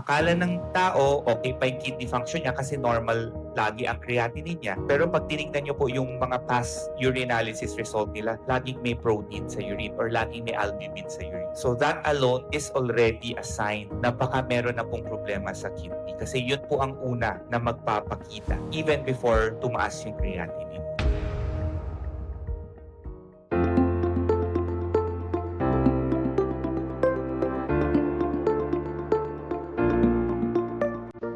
akala ng tao, okay pa yung kidney function niya kasi normal lagi ang creatinine niya. Pero pag tinignan niyo po yung mga past urinalysis result nila, laging may protein sa urine or laging may albumin sa urine. So that alone is already a sign na baka meron na pong problema sa kidney. Kasi yun po ang una na magpapakita even before tumaas yung creatinine.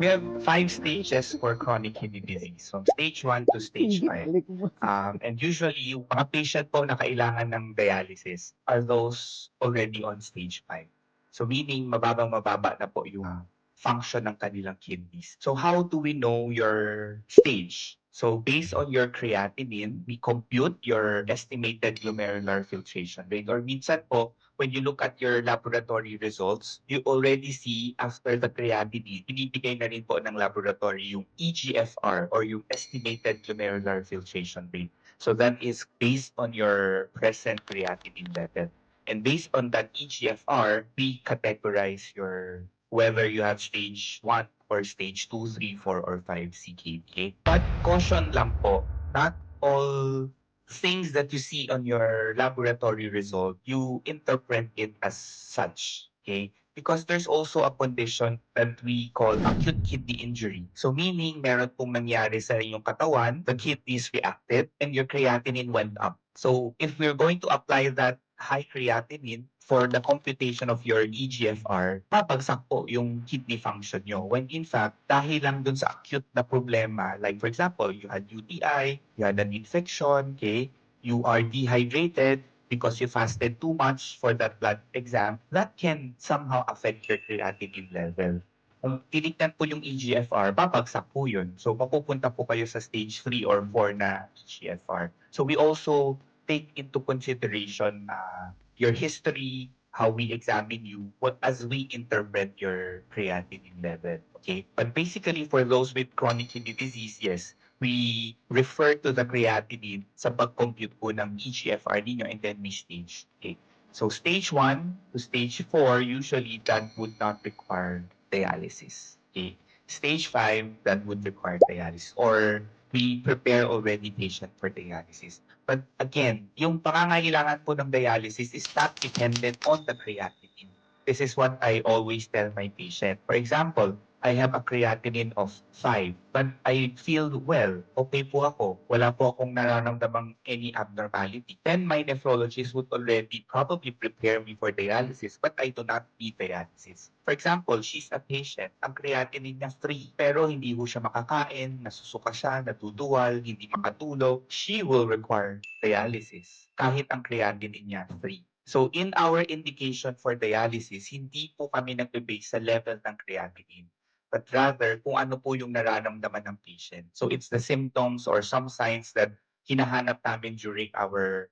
We have five stages for chronic kidney disease, from stage 1 to stage 5. Um, and usually, yung mga patient po na kailangan ng dialysis are those already on stage 5. So meaning, mababang-mababa na po yung function ng kanilang kidneys. So how do we know your stage? So based on your creatinine, we compute your estimated glomerular filtration rate. Or minsan po, when you look at your laboratory results, you already see after the creatinine, binibigay na rin po ng laboratory yung EGFR or yung estimated glomerular filtration rate. So that is based on your present creatinine level. And based on that EGFR, we categorize your whether you have stage 1 or stage 2, 3, 4, or 5 CKD. But caution lang po, not all things that you see on your laboratory result, you interpret it as such. Okay? Because there's also a condition that we call acute kidney injury. So meaning meron pong nangyari sa inyong katawan, the kidneys reacted, and your creatinine went up. So if we're going to apply that high creatinine for the computation of your EGFR, papagsak po yung kidney function nyo. When in fact, dahil lang dun sa acute na problema, like for example, you had UTI, you had an infection, okay, you are dehydrated because you fasted too much for that blood exam, that can somehow affect your creatinine level. Kung tinignan po yung EGFR, babagsak po yun. So, mapupunta po kayo sa stage 3 or 4 na EGFR. So, we also take into consideration uh, your history, how we examine you, what as we interpret your creatinine level. Okay? But basically, for those with chronic kidney disease, yes, we refer to the creatinine sa pag-compute po ng EGFR ninyo and then may stage. Okay? So stage 1 to stage 4, usually that would not require dialysis. Okay? Stage 5, that would require dialysis. Or we prepare already patient for dialysis. But again, yung pangangailangan po ng dialysis is not dependent on the creatinine. This is what I always tell my patient. For example, I have a creatinine of 5, but I feel well. Okay po ako. Wala po akong nararamdamang any abnormality. Then my nephrologist would already probably prepare me for dialysis, but I do not need dialysis. For example, she's a patient. Ang creatinine niya 3, pero hindi ho siya makakain, nasusuka siya, natuduwal, hindi makatulog. She will require dialysis kahit ang creatinine niya 3. So in our indication for dialysis, hindi po kami nagbe-base sa level ng creatinine but rather kung ano po yung nararamdaman ng patient. So it's the symptoms or some signs that hinahanap namin during our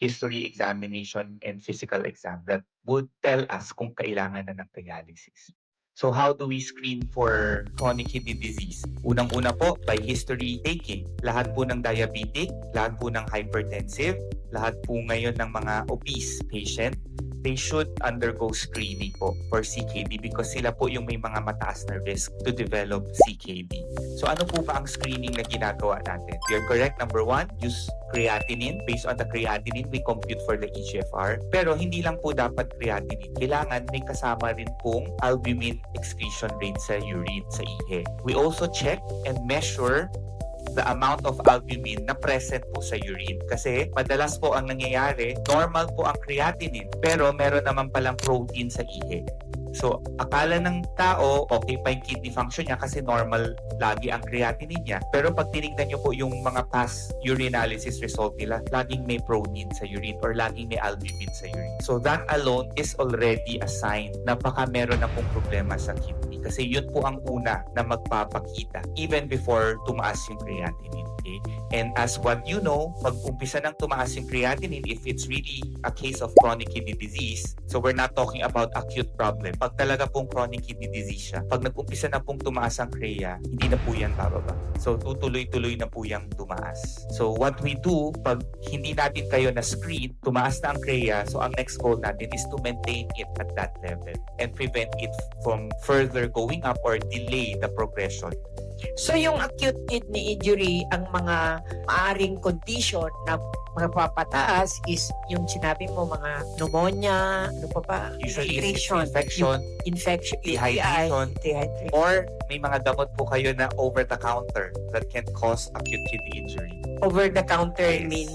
history examination and physical exam that would tell us kung kailangan na ng dialysis. So how do we screen for chronic kidney disease? Unang-una po, by history taking. Lahat po ng diabetic, lahat po ng hypertensive, lahat po ngayon ng mga obese patient, they should undergo screening po for CKD because sila po yung may mga mataas na risk to develop CKD. So ano po ba ang screening na ginagawa natin? You're correct. Number one, use creatinine. Based on the creatinine, we compute for the EGFR. Pero hindi lang po dapat creatinine. Kailangan may kasama rin pong albumin excretion rate sa urine, sa ihe. We also check and measure the amount of albumin na present po sa urine. Kasi madalas po ang nangyayari, normal po ang creatinine, pero meron naman palang protein sa ihe. So, akala ng tao, okay pa yung kidney function niya kasi normal lagi ang creatinine niya. Pero pag tinignan niyo po yung mga past urinalysis result nila, laging may protein sa urine or laging may albumin sa urine. So, that alone is already a sign na baka meron na pong problema sa kidney. Kasi yun po ang una na magpapakita even before tumaas yung creatinine. Okay? And as what you know, pag umpisa ng tumaas yung creatinine, if it's really a case of chronic kidney disease, so we're not talking about acute problem. Pag talaga pong chronic kidney disease siya, pag nag-umpisa na pong tumaas ang CREA, hindi na po yan bababa. So tutuloy-tuloy na po yung tumaas. So what we do, pag hindi natin kayo na screen, tumaas na ang CREA, so ang next goal natin is to maintain it at that level and prevent it from further going up or delay the progression. So yung acute kidney injury, ang mga maaring condition na magpapataas is yung sinabi mo mga pneumonia, ano pa ba? Usually infection, yung infection, dehydration, dehydration. or may mga damot po kayo na over the counter that can cause acute kidney injury. over the counter Yes. mean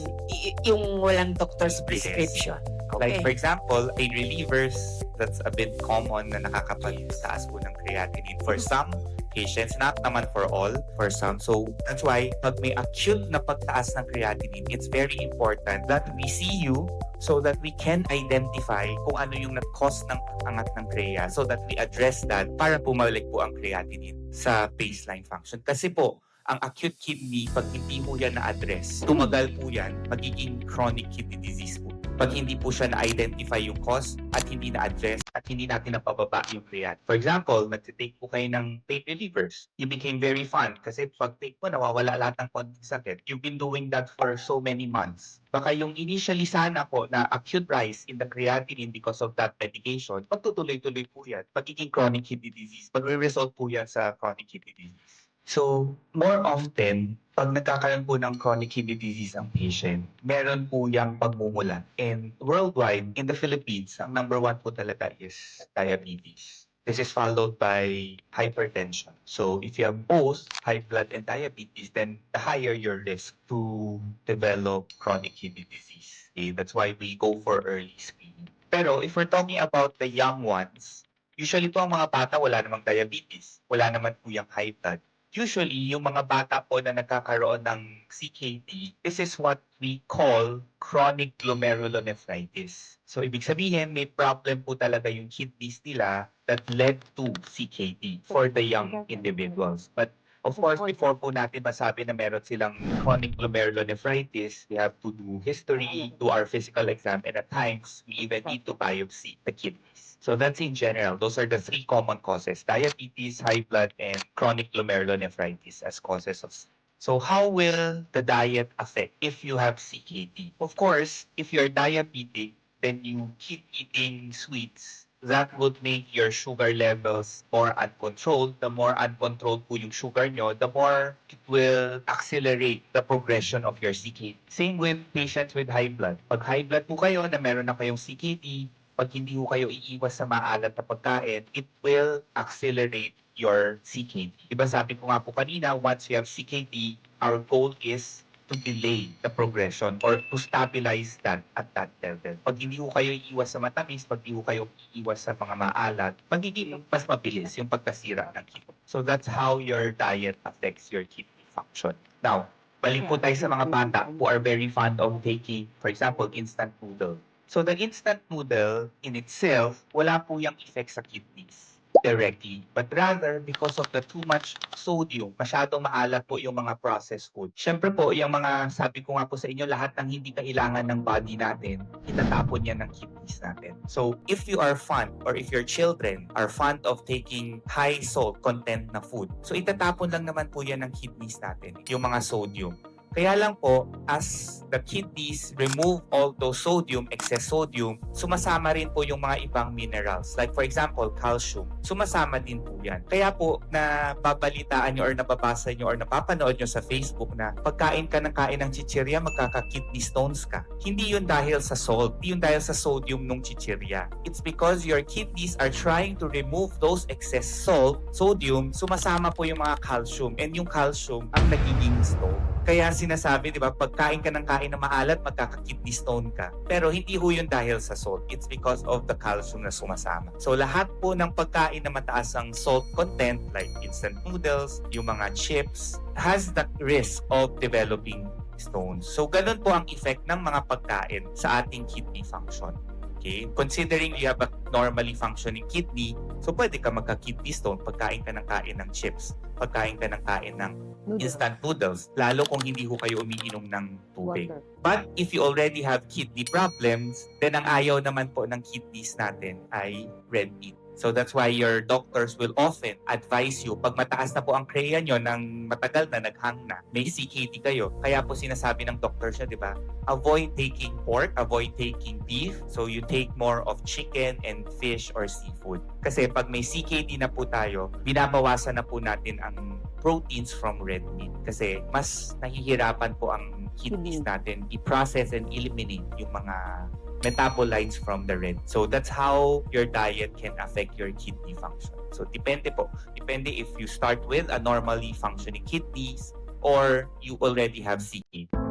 yung walang doctor's Yes. prescription. Like Okay. for example, pain relievers, that's a bit common na nakakapagtaas po ng creatinine for some patients, not naman for all, for some. So that's why pag may acute na pagtaas ng creatinine, it's very important that we see you so that we can identify kung ano yung nag-cause ng angat ng CREA so that we address that para bumalik po ang creatinine sa baseline function. Kasi po, ang acute kidney, pag hindi mo yan na-address, tumagal po yan, magiging chronic kidney disease po. Pag hindi po siya na-identify yung cause at hindi na-address at hindi natin napababa yung creat. For example, nagtitake po kayo ng pain relievers. You became very fun kasi pag take mo, nawawala lahat ng konting sakit. You've been doing that for so many months. Baka yung initially sana po na acute rise in the creatinine because of that medication, pagtutuloy-tuloy po yan, pagiging chronic kidney disease. Pag-result po yan sa chronic kidney disease. So, more often, pag nagkakaroon po ng chronic kidney disease ang patient, meron po yung pagmumulan. And worldwide, in the Philippines, ang number one po talaga is diabetes. This is followed by hypertension. So, if you have both high blood and diabetes, then the higher your risk to develop chronic kidney disease. Okay? That's why we go for early screening. Pero if we're talking about the young ones, usually po ang mga bata wala namang diabetes, wala naman po yung high blood usually, yung mga bata po na nagkakaroon ng CKD, this is what we call chronic glomerulonephritis. So, ibig sabihin, may problem po talaga yung kidneys nila that led to CKD for the young individuals. But Of course, before po natin masabi na meron silang chronic glomerulonephritis, we have to do history, do our physical exam, and at times, we even need to biopsy the kidneys. So that's in general. Those are the three common causes. Diabetes, high blood, and chronic glomerulonephritis as causes of So how will the diet affect if you have CKD? Of course, if you're diabetic, then you keep eating sweets that would make your sugar levels more uncontrolled. The more uncontrolled po yung sugar nyo, the more it will accelerate the progression of your CKD. Same with patients with high blood. Pag high blood po kayo na meron na kayong CKD, pag hindi po kayo iiwas sa maalat na pagkain, it will accelerate your CKD. Diba sabi ko nga po kanina, once you have CKD, our goal is to delay the progression or to stabilize that at that level. Pag hindi ko kayo iiwas sa matamis, pag hindi ko kayo iiwas sa mga maalat, magiging mas mabilis yung pagkasira ng kidney. So that's how your diet affects your kidney function. Now, balik po tayo sa mga bata who are very fond of taking, for example, instant noodle. So the instant noodle in itself, wala po yung effect sa kidneys directly. But rather, because of the too much sodium, masyadong maalat po yung mga processed food. Siyempre po, yung mga sabi ko nga po sa inyo, lahat ng hindi kailangan ng body natin, itatapon yan ng kidneys natin. So, if you are fond or if your children are fond of taking high salt content na food, so itatapon lang naman po yan ng kidneys natin, yung mga sodium. Kaya lang po, as the kidneys remove all those sodium, excess sodium, sumasama rin po yung mga ibang minerals. Like for example, calcium. Sumasama din po yan. Kaya po, na babalitaan nyo or nababasa nyo or napapanood nyo sa Facebook na pagkain ka ng kain ng chichirya, magkaka-kidney stones ka. Hindi yun dahil sa salt. Hindi yun dahil sa sodium ng chichirya. It's because your kidneys are trying to remove those excess salt, sodium, sumasama po yung mga calcium. And yung calcium ang nagiging stone. Kaya sinasabi, di ba, pagkain ka ng kain na maalat, magkaka-kidney stone ka. Pero hindi ho yun dahil sa salt. It's because of the calcium na sumasama. So lahat po ng pagkain na mataas ang salt content, like instant noodles, yung mga chips, has the risk of developing stones. So ganun po ang effect ng mga pagkain sa ating kidney function. Okay? Considering you have a normally functioning kidney, so pwede ka magka-kidney stone pagkain ka ng kain ng chips, pagkain ka ng kain ng Noodle. instant noodles, lalo kung hindi ho kayo umiinom ng tubig. Water. But if you already have kidney problems, then ang ayaw naman po ng kidneys natin ay red meat. So that's why your doctors will often advise you, pag mataas na po ang creya nyo ng matagal na naghang na, may CKD kayo. Kaya po sinasabi ng doctor siya, di ba? Avoid taking pork, avoid taking beef. So you take more of chicken and fish or seafood. Kasi pag may CKD na po tayo, binabawasan na po natin ang proteins from red meat. Kasi mas nahihirapan po ang kidneys Kidney. natin i-process and eliminate yung mga metabolites from the red. So that's how your diet can affect your kidney function. So depende po. Depende if you start with a normally functioning kidneys or you already have CKD.